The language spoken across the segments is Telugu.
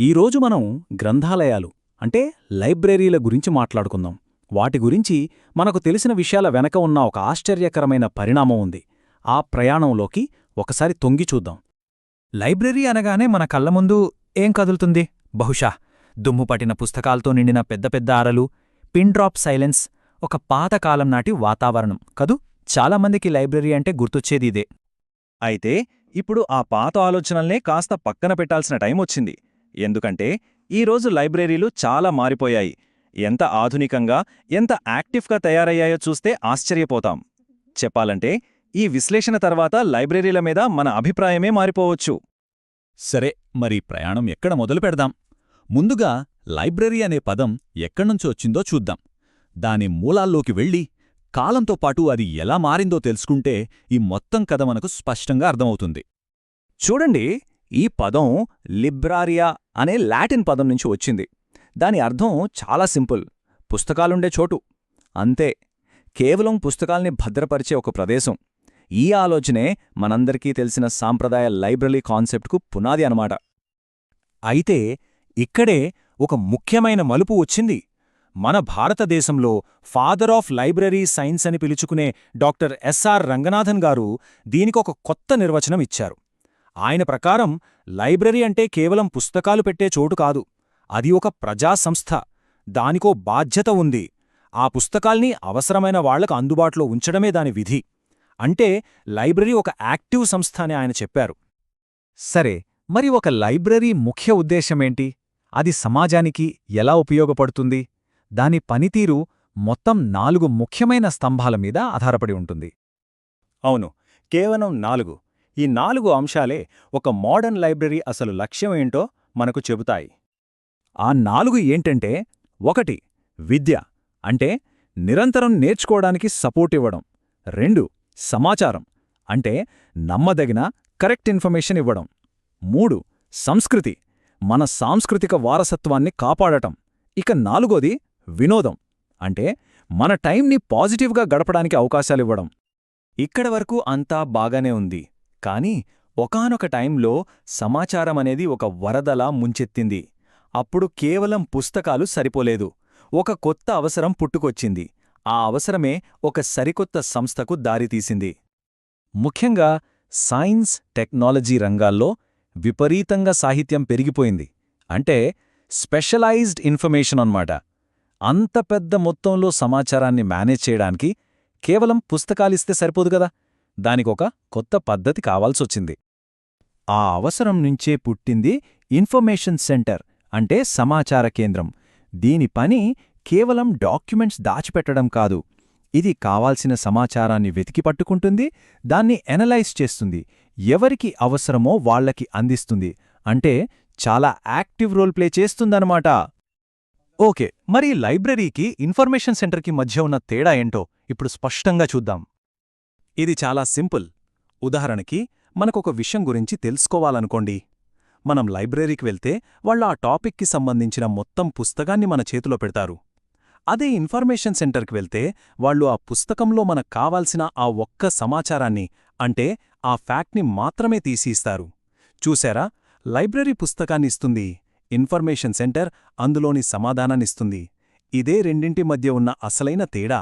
ఈరోజు మనం గ్రంథాలయాలు అంటే లైబ్రరీల గురించి మాట్లాడుకుందాం. వాటి గురించి మనకు తెలిసిన విషయాల వెనక ఉన్న ఒక ఆశ్చర్యకరమైన పరిణామం ఉంది. ఆ ప్రయాణంలోకి ఒకసారి తొంగి చూద్దాం. లైబ్రరీ అనగానే మన కళ్ళ ముందు ఏం కదులుతుంది? బహుశా దుమ్ము పట్టిన పుస్తకాలతో నిండిన పెద్ద పెద్ద అరలు పిన్ డ్రాప్ సైలెన్స్ ఒక పాతకాలం నాటి వాతావరణం. కదూ? చాలామందికి లైబ్రరీ అంటే గుర్తొచ్చేది ఇదే. అయితే ఇప్పుడు ఆ పాత ఆలోచనల్నే కాస్త పక్కన పెట్టాల్సిన టైం వచ్చింది ఎందుకంటే ఈరోజు లైబ్రరీలు చాలా మారిపోయాయి. ఎంత ఆధునికంగా ఎంత యాక్టివ్గా తయారయ్యాయో చూస్తే ఆశ్చర్యపోతాం. చెప్పాలంటే ఈ విశ్లేషణ తర్వాత లైబ్రరీల మీద మన అభిప్రాయమే మారిపోవచ్చు. సరే మరి ప్రయాణం ఎక్కడ మొదలు పెడదాం? ముందుగా లైబ్రరీ అనే పదం ఎక్కడ్నుంచి వచ్చిందో చూద్దాం. దాని మూలాల్లోకి వెళ్ళి కాలంతో పాటు అది ఎలా మారిందో తెలుసుకుంటే ఈ మొత్తం కథ మనకు స్పష్టంగా అర్థమవుతుంది. చూడండి ఈ పదం లిబ్రారియా అనే లాటిన్ పదం నుంచి వచ్చింది. దాని అర్థం చాలా సింపుల్. పుస్తకాలుండే చోటు. అంతే. కేవలం పుస్తకాల్ని భద్రపరిచే ఒక ప్రదేశం. ఈ ఆలోచనే మనందరికీ తెలిసిన సాంప్రదాయ లైబ్రరీ కాన్సెప్ట్కు పునాది అనమాట అయితే ఇక్కడే ఒక ముఖ్యమైన మలుపు వచ్చింది. మన భారతదేశంలో ఫాదర్ ఆఫ్ లైబ్రరీ సైన్స్ అని పిలుచుకునే డాక్టర్ ఎస్ఆర్ రంగనాథన్ గారు దీనికొక కొత్త నిర్వచనం ఇచ్చారు. ఆయన ప్రకారం లైబ్రరీ అంటే కేవలం పుస్తకాలు పెట్టే చోటు కాదు. అది ఒక ప్రజా సంస్థ. దానికో బాధ్యత ఉంది. ఆ పుస్తకాల్ని అవసరమైన వాళ్ళకు అందుబాటులో ఉంచడమే దాని విధి. అంటే లైబ్రరీ ఒక యాక్టివ్ సంస్థ అని ఆయన చెప్పారు. సరే మరి ఒక లైబ్రరీ ముఖ్య ఉద్దేశమేంటి అది సమాజానికి ఎలా ఉపయోగపడుతుంది? దాని పనితీరు మొత్తం నాలుగు ముఖ్యమైన స్తంభాల మీద ఆధారపడి ఉంటుంది. అవును కేవలం నాలుగు. ఈ నాలుగు అంశాలే ఒక మోడర్న్ లైబ్రరీ అసలు లక్ష్యం ఏంటో మనకు చెబుతాయి. ఆ నాలుగు ఏంటంటే ఒకటి విద్య అంటే నిరంతరం నేర్చుకోవడానికి సపోర్ట్ ఇవ్వడం. రెండు సమాచారం అంటే నమ్మదగిన కరెక్ట్ ఇన్ఫర్మేషన్ ఇవ్వడం. మూడు సంస్కృతి మన సాంస్కృతిక వారసత్వాన్ని కాపాడటం. ఇక నాలుగోది వినోదం అంటే మన టైంని పాజిటివ్గా గడపడానికి అవకాశాలివ్వడం ఇక్కడ వరకు అంతా బాగానే ఉంది. కానీ ఒకానొక టైంలో సమాచారం అనేది ఒక వరదలా ముంచెత్తింది. అప్పుడు కేవలం పుస్తకాలు సరిపోలేదు. ఒక కొత్త అవసరం పుట్టుకొచ్చింది. ఆ అవసరమే ఒక సరికొత్త సంస్థకు దారితీసింది. ముఖ్యంగా సైన్స్ టెక్నాలజీ రంగాల్లో విపరీతంగా సాహిత్యం పెరిగిపోయింది. అంటే స్పెషలైజ్డ్ ఇన్ఫర్మేషన్ అన్నమాట. అంత పెద్ద మొత్తంలో సమాచారాన్ని మేనేజ్ చేయడానికి కేవలం పుస్తకాలిస్తే సరిపోదు కదా. దానికొక కొత్త పద్ధతి కావాల్సొచ్చింది. ఆ అవసరం నుంచే పుట్టింది ఇన్ఫర్మేషన్ సెంటర్ అంటే సమాచార కేంద్రం. దీని పని కేవలం డాక్యుమెంట్స్ దాచిపెట్టడం కాదు. ఇది కావాల్సిన సమాచారాన్ని వెతికి పట్టుకుంటుంది దాన్ని ఎనలైజ్ చేస్తుంది ఎవరికి అవసరమో వాళ్ళకి అందిస్తుంది. అంటే చాలా యాక్టివ్ రోల్ ప్లే చేస్తుందనమాట ఓకే మరి లైబ్రరీకి ఇన్ఫర్మేషన్ సెంటర్కి మధ్య ఉన్న తేడా ఏంటో ఇప్పుడు స్పష్టంగా చూద్దాం. ఇది చాలా సింపుల్. ఉదాహరణకి మనకొక విషయం గురించి తెలుసుకోవాలనుకోండి. మనం లైబ్రరీకి వెళ్తే వాళ్ళు ఆ టాపిక్కి సంబంధించిన మొత్తం పుస్తకాన్ని మన చేతిలో పెడతారు. అదే ఇన్ఫర్మేషన్ సెంటర్కి వెళ్తే వాళ్ళు ఆ పుస్తకంలో మనకు కావాల్సిన ఆ ఒక్క సమాచారాన్ని అంటే ఆ ఫ్యాక్ట్ని మాత్రమే తీసిస్తారు. చూశారా? లైబ్రరీ పుస్తకాన్ని ఇస్తుంది. ఇన్ఫర్మేషన్ సెంటర్ అందులోని సమాధానాన్నిస్తుంది ఇదే రెండింటి మధ్య ఉన్న అసలైన తేడా.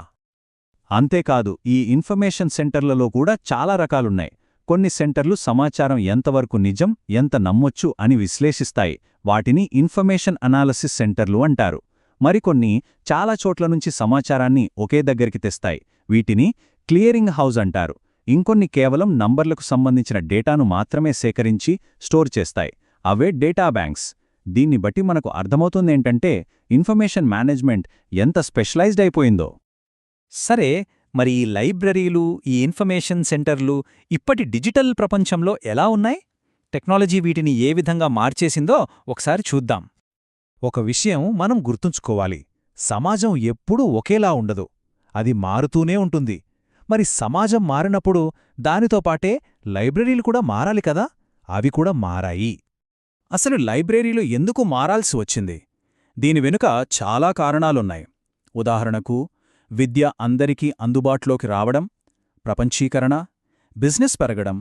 అంతేకాదు ఈ ఇన్ఫర్మేషన్ సెంటర్లలో కూడా చాలా రకాలున్నాయి. కొన్ని సెంటర్లు సమాచారం ఎంతవరకు నిజం ఎంత నమ్మొచ్చు అని విశ్లేషిస్తాయి. వాటిని ఇన్ఫర్మేషన్ అనాలసిస్ సెంటర్లు అంటారు. మరికొన్ని చాలా చోట్ల నుంచి సమాచారాన్ని ఒకే దగ్గరికి తెస్తాయి. వీటిని క్లియరింగ్ హౌజ్ అంటారు. ఇంకొన్ని కేవలం నంబర్లకు సంబంధించిన డేటాను మాత్రమే సేకరించి స్టోర్ చేస్తాయి. అవే డేటా బ్యాంక్స్. దీన్ని బట్టి మనకు అర్థమవుతుందేంటంటే ఇన్ఫర్మేషన్ మేనేజ్మెంట్ ఎంత స్పెషలైజ్డ్ అయిపోయిందో. సరే మరి ఈ లైబ్రరీలు ఈ ఇన్ఫర్మేషన్ సెంటర్లు ఇప్పటి డిజిటల్ ప్రపంచంలో ఎలా ఉన్నాయి? టెక్నాలజీ వీటిని ఏ విధంగా మార్చేసిందో ఒకసారి చూద్దాం. ఒక విషయం మనం గుర్తుంచుకోవాలి. సమాజం ఎప్పుడూ ఒకేలా ఉండదు. అది మారుతూనే ఉంటుంది. మరి సమాజం మారినప్పుడు దానితో పాటే లైబ్రరీలు కూడా మారాలి కదా? అవి కూడా మారాయి. అసలు లైబ్రరీలు ఎందుకు మారాల్సి వచ్చింది? దీని వెనుక చాలా కారణాలున్నాయి. ఉదాహరణకు విద్య అందరికీ అందుబాటులోకి రావడం ప్రపంచీకరణ బిజినెస్ పెరగడం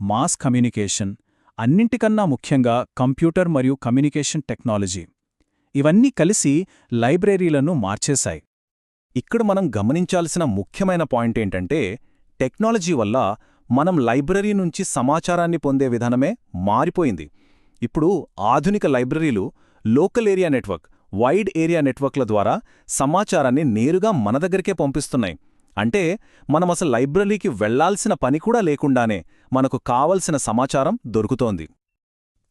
మాస్ కమ్యూనికేషన్ అన్నింటికన్నా ముఖ్యంగా కంప్యూటర్ మరియు కమ్యూనికేషన్ టెక్నాలజీ. ఇవన్నీ కలిసి లైబ్రరీలను మార్చేశాయి. ఇక్కడ మనం గమనించాల్సిన ముఖ్యమైన పాయింట్ ఏంటంటే టెక్నాలజీ వల్ల మనం లైబ్రరీ నుంచి సమాచారాన్ని పొందే విధానమే మారిపోయింది. ఇప్పుడు ఆధునిక లైబ్రరీలు local area network wide area నెట్వర్క్ల ద్వారా సమాచారాన్ని నేరుగా మన దగ్గరికే పంపిస్తున్నాయి. అంటే మనం అసలు లైబ్రరీకి వెళ్ళాల్సిన పని కూడా లేకుండానే మనకు కావలసిన సమాచారం దొరుకుతోంది.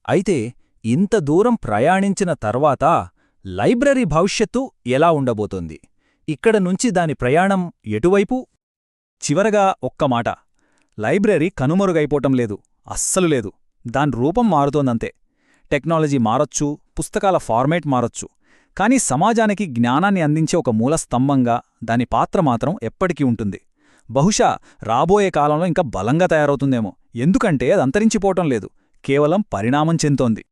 అయితే ఇంత దూరం ప్రయాణించిన తర్వాత లైబ్రరీ భవిష్యత్తు ఎలా ఉండబోతోంది? ఇక్కడ నుంచి దాని ప్రయాణం ఎటువైపు? చివరగా ఒక్క మాట. లైబ్రరీ కనుమరుగైపోవటం లేదు. అస్సలు లేదు. దాని రూపం మారుతోందంతే. టెక్నాలజీ మారొచ్చు పుస్తకాల ఫార్మేట్ మారొచ్చు. కానీ సమాజానికి జ్ఞానాన్ని అందించే ఒక మూలస్తంభంగా దాని పాత్ర మాత్రం ఎప్పటికీ ఉంటుంది. బహుశా రాబోయే కాలంలో ఇంకా బలంగా తయారవుతుందేమో. ఎందుకంటే అది అంతరించిపోవటం లేదు. కేవలం పరిణామం చెందోంది